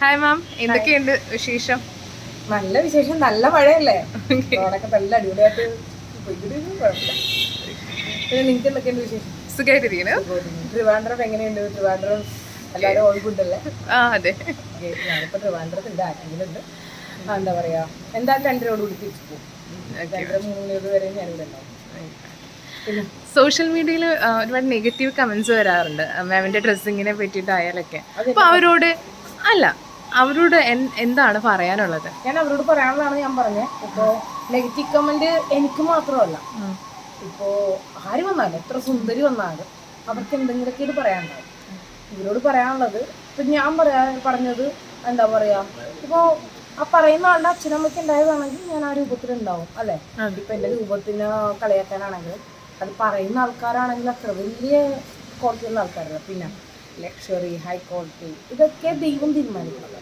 Hi ma'am എന്തൊക്കെയുണ്ട് വിശേഷം? നല്ല വിശേഷം. നല്ല മഴയല്ലേ? റോഡൊക്കെ നല്ല അടിപൊളിയായിട്ട് പോയിക്കൊണ്ടിരിക്കുന്നു, കുഴപ്പമില്ല. പിന്നെ നിങ്ങൾക്ക് എന്തൊക്കെയുണ്ട് വിശേഷം? സുഖമായിട്ടിരിക്കുന്നു. ട്രിവാൻഡ്രം എങ്ങനെയുണ്ട്? ട്രിവാൻഡ്രം എല്ലാവരും ഓൾഗുണ്ടല്ലേ ആ അതെ. ട്രിവാൻഡ്രത്തുണ്ട് ആറ്റിങ്ങിലുണ്ട്. എന്താ പറയാ? എന്തായാലും രണ്ടരോട് കൂടി തിരിച്ചു പോകും രണ്ടര മൂന്ന് വരെ ഞാനിവിടെ ഉണ്ടാവും സോഷ്യൽ മീഡിയയിൽ ഒരുപാട് നെഗറ്റീവ് കമന്റ്സ് വരാറുണ്ട്. മാമിന്റെ ഡ്രസ്സിങ്ങിനെ പറ്റിയിട്ടായാലൊക്കെ. അപ്പൊ അവരോട് അല്ല അവരോട് എന്താണ് പറയാനുള്ളത്? ഞാൻ അവരോട് പറയാനുള്ളതാണ് ഞാൻ പറഞ്ഞത് ഇപ്പോൾ നെഗറ്റീവ് കമന്റ് എനിക്ക് മാത്രമല്ല. ഇപ്പോ ആര് വന്നാലും എത്ര സുന്ദരി വന്നാലും അവർക്ക് എന്തെങ്കിലുമൊക്കെ ഇത് പറയാനുണ്ടാവും. ഇവരോട് പറയാനുള്ളത് ഇപ്പം ഞാൻ പറയാ പറഞ്ഞത് എന്താ പറയാ? ഇപ്പോ ആ പറയുന്ന ആളുടെ അച്ഛനമ്മയ്ക്ക് ഉണ്ടായതാണെങ്കിൽ ഞാൻ ആ രൂപത്തിൽ ഉണ്ടാവും അല്ലെ ഇപ്പൊ എന്റെ രൂപത്തിന് കളിയാക്കാനാണെങ്കിലും അത് പറയുന്ന ആൾക്കാരാണെങ്കിൽ അത്ര വലിയ ക്വാളിറ്റി ആൾക്കാരല്ല. പിന്നെ ലക്ഷറി ഹൈ ക്വാളിറ്റി ഇതൊക്കെ ദൈവം തീരുമാനിക്കുന്നത്.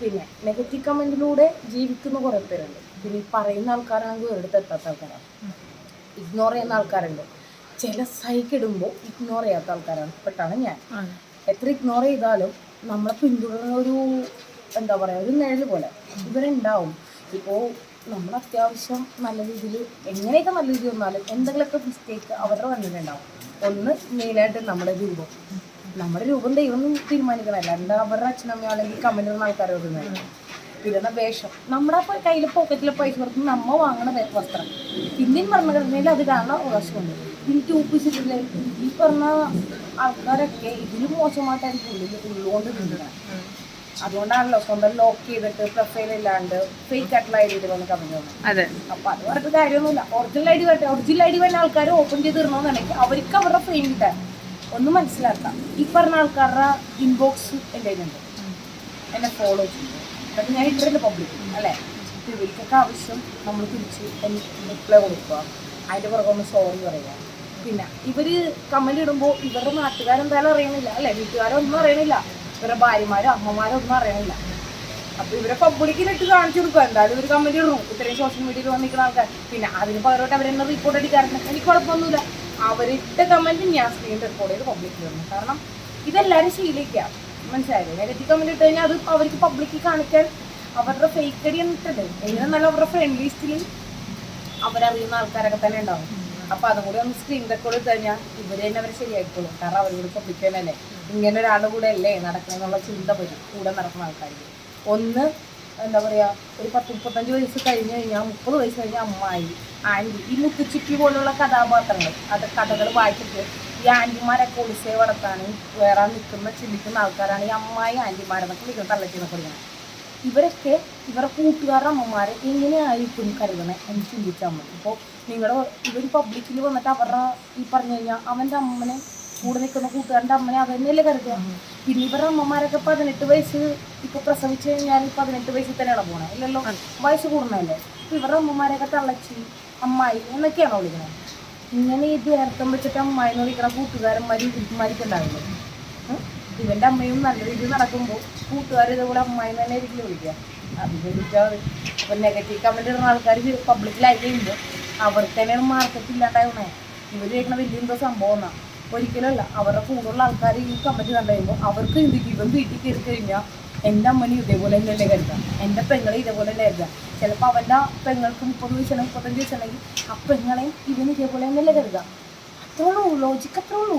പിന്നെ നെഗറ്റീവ് കമന്റിലൂടെ ജീവിക്കുന്ന കുറേ പേരുണ്ട്. പിന്നെ ഈ പറയുന്ന ആൾക്കാരാണെങ്കിൽ ഒരിടത്ത് എത്താത്ത ആൾക്കാരാണ്. ഇഗ്നോർ ചെയ്യുന്ന ആൾക്കാരുണ്ട്. ചില സൈക്കിടുമ്പോൾ ഇഗ്നോർ ചെയ്യാത്ത ആൾക്കാരാണ്. പെട്ടാണ് ഞാൻ. എത്ര ഇഗ്നോർ ചെയ്താലും നമ്മളെ പിന്തുടരുന്ന ഒരു എന്താ പറയുക ഒരു നിഴൽ പോലെ ഇവരുണ്ടാവും. ഇപ്പോൾ നമ്മൾ അത്യാവശ്യം നല്ല രീതിയിൽ എങ്ങനെയൊക്കെ നല്ല രീതിയിൽ വന്നാലും എന്തെങ്കിലുമൊക്കെ മിസ്റ്റേക്ക് അവരുടെ കണ്ണിലുണ്ടാവും. ഒന്ന് മെയിനായിട്ട് നമ്മുടെ രൂപം നമ്മുടെ രൂപം ദൈവം തീരുമാനിക്കണം. അല്ലാണ്ട് അവരുടെ അച്ഛനമ്മയോ അല്ലെങ്കിൽ കമന്റ് ഇടുന്ന ആൾക്കാരോട് ഇടുന്ന വേഷം? നമ്മുടെ കയ്യിൽ പോക്കറ്റിലെ പൈസ കൊടുത്ത് നമ്മ വാങ്ങണ വസ്ത്രം. ഇന്ത്യൻ ഭരണഘടനയിൽ അത് കാണുന്ന അവകാശമുണ്ട്. എനിക്ക് ഒപ്പിച്ചിട്ടില്ലേ ഈ പറഞ്ഞ ആൾക്കാരൊക്കെ ഇതിലും മോശമായിട്ടായിരിക്കും ഉള്ളിൽ ഉള്ളുകൊണ്ട് നിന്നത് അതുകൊണ്ടാണല്ലോ സ്വന്തം ലോക്ക് ചെയ്തിട്ട് പ്രൊഫൈൽ ഇല്ലാണ്ട് ഫേക്ക് ആയിട്ടുള്ള ഐ ഡി വന്ന് വന്നു അപ്പൊ അത് പറഞ്ഞിട്ട് കാര്യമൊന്നുമില്ല. ഒറിജിനൽ ഐ ഡി വരട്ടെ. ഒറിജിനൽ ഐ ഡി വരുന്ന ആൾക്കാർ ഓപ്പൺ ചെയ്ത് ഇടണമെന്നുണ്ടെങ്കിൽ അവർക്ക് അവരുടെ ഫ്രെയിം കിട്ടാൻ ഒന്ന് മനസ്സിലാക്കാം. ഈ പറഞ്ഞ ആൾക്കാരുടെ ഇൻബോക്സ് എന്റെ കയ്യിലുണ്ട് എന്നെ ഫോളോ ചെയ്തു അത് ഞാൻ ഇട്ടിരുന്ന പബ്ലിക് അല്ലേ? ഇവർക്കൊക്കെ ആവശ്യം നമ്മൾ തിരിച്ച് റിപ്ലൈ കൊടുക്കുക. അതിന്റെ പുറകെ ഒന്ന് സോറി പറയുക. പിന്നെ ഇവർ കമന്റ് ഇടുമ്പോൾ ഇവരുടെ നാട്ടുകാരെന്തായാലും അറിയണില്ല അല്ലേ? വീട്ടുകാരൊന്നും അറിയണില്ല. ഇവരുടെ ഭാര്യമാരോ അമ്മമാരോ ഒന്നും അറിയണില്ല. അപ്പോൾ ഇവരെ പബ്ലിക്കിലിട്ട് കാണിച്ചു കൊടുക്കുക. എന്തായാലും ഇവർ കമന്റ് ഇടണം ഇത്രയും സോഷ്യൽ മീഡിയയിൽ വന്നിരിക്കുന്ന ആൾക്കാർ പിന്നെ അതിന് പകരമായിട്ട് അവരെന്നെ റിപ്പോർട്ട് അടിക്കാറുണ്ട്. എനിക്ക് കുഴപ്പമൊന്നുമില്ല. അവരിട്ട കമന്റ് ഞാൻ സ്ക്രീൻ റെക്കോർഡ് ചെയ്ത് പബ്ലിക്കിൽ ഇടണം കാരണം ഇതെല്ലാവരും ശീലിക്കാം. മനസ്സിലായില്ലേ? നെഗറ്റീവ് കമന്റ് ഇട്ട് കഴിഞ്ഞാൽ അത് അവർക്ക് പബ്ലിക്കിൽ കാണിക്കാൻ അവരുടെ ഫേക്ക് അടി എന്നിട്ടുണ്ട്. എങ്ങനെ നല്ല അവരുടെ ഫ്രണ്ട് ലിസ്റ്റിൽ അവരറിയുന്ന ആൾക്കാരൊക്കെ തന്നെ ഉണ്ടാവും. അപ്പൊ അതും കൂടി ഒന്ന് സ്ക്രീൻ റെക്കോർഡ് ഇട്ട് കഴിഞ്ഞാൽ ഇവർ തന്നെ അവരെ ശരിയായിക്കോളും. കാരണം അവരോട് പബ്ലിക്കാനല്ലേ ഇങ്ങനെ ഒരാളുടെ കൂടെ അല്ലേ നടക്കണമെന്നുള്ള ചിന്ത വരും. കൂടെ നടക്കുന്ന ആൾക്കാർക്ക് ഒന്ന് എന്താ പറയാ ഒരു പത്ത് മുപ്പത്തഞ്ച് വയസ്സ് കഴിഞ്ഞ് കഴിഞ്ഞാൽ മുപ്പത് വയസ്സ് കഴിഞ്ഞ അമ്മായി ആന്റി. ഈ മുത്തുച്ചിപ്പി പോലുള്ള കഥാപാത്രങ്ങൾ അത് കഥകൾ വായിച്ചിട്ട് ഈ ആന്റിമാരൊക്കെ ഒളിസേ വളർത്താനും വേറെ നിൽക്കുന്ന ചിന്തിക്കുന്ന ആൾക്കാരാണ് ഈ അമ്മായി ആന്റിമാരെന്നൊക്കെ വിളിക്കുന്ന തള്ളച്ചിന്നൊക്കെ വിളിക്കുന്നത് ഇവരൊക്കെ ഇവരുടെ കൂട്ടുകാരുടെ അമ്മമാരെ എങ്ങനെയായിരിക്കും കരുതണേ എന്ന് ചിന്തിച്ചാൽ മതി. ഇപ്പോൾ നിങ്ങളുടെ ഇവർ പബ്ലിക്കിൽ വന്നിട്ട് അവരുടെ ഈ പറഞ്ഞു കഴിഞ്ഞാൽ അവന്റെ അമ്മനെ കൂടെ നിൽക്കുന്ന കൂട്ടുകാരന്റെ അമ്മയെ അത് തന്നെയല്ലേ കരുതുക. പിന്നെ ഇവരുടെ അമ്മമാരൊക്കെ പതിനെട്ട് വയസ്സ് ഇപ്പൊ പ്രസവിച്ചു കഴിഞ്ഞാൽ പതിനെട്ട് വയസ്സിൽ തന്നെയാണ് പോണേ ഇല്ലല്ലോ? വയസ്സ് കൂടുന്നതല്ലേ? അപ്പൊ ഇവരുടെ അമ്മമാരെയൊക്കെ തള്ളച്ചി അമ്മായി എന്നൊക്കെയാണോ വിളിക്കുന്നത് ഇങ്ങനെ ഈ ദേഹത്തം വെച്ചിട്ട് അമ്മായി എന്ന് വിളിക്കണ കൂട്ടുകാരന്മാരും മരിക്കണ്ടാവില്ലേ ഇവന്റെ അമ്മയും നല്ല രീതിയിൽ നടക്കുമ്പോൾ കൂട്ടുകാർ ഇതുപോലെ അമ്മായി തന്നെ ആയിരിക്കും വിളിക്കുക. അത് വിളിച്ചാൽ ഇപ്പൊ നെഗറ്റീവ് കമന്റ് ഇടുന്ന ആൾക്കാർ പബ്ലിക്കിലായി കഴിയുമ്പോൾ അവർക്ക് തന്നെയാണ് മാർക്കറ്റ് ഇല്ലാണ്ടാവണേ. ഇവർ കേൾക്കണ വലിയ എന്തോ സംഭവം എന്നാ. ഒരിക്കലല്ല അവരുടെ കൂടുതലുള്ള ആൾക്കാർ ഈ കമ്പനി കണ്ടു കഴിയുമ്പോൾ അവർക്ക് ചിന്തിക്കും ഇവൻ വീട്ടിൽ കയറി കഴിഞ്ഞാൽ എന്റെ അമ്മനെ ഇതേപോലെ തന്നെയല്ലേ കരുതാം. എന്റെ പെങ്ങളെ ഇതേപോലെ തന്നെ കരുതാം. ചിലപ്പോൾ അവന്റെ പെങ്ങൾക്ക് മുപ്പത് വയസ്സാണെങ്കിൽ മുപ്പത്തഞ്ച് വയസ്സാണെങ്കിൽ ആ പെങ്ങളെയും ഇവന് ഇതേപോലെ തന്നെയല്ലേ കരുതാം. അത്രേ ഉള്ളൂ ലോജിക്ക് അത്രേ ഉള്ളൂ.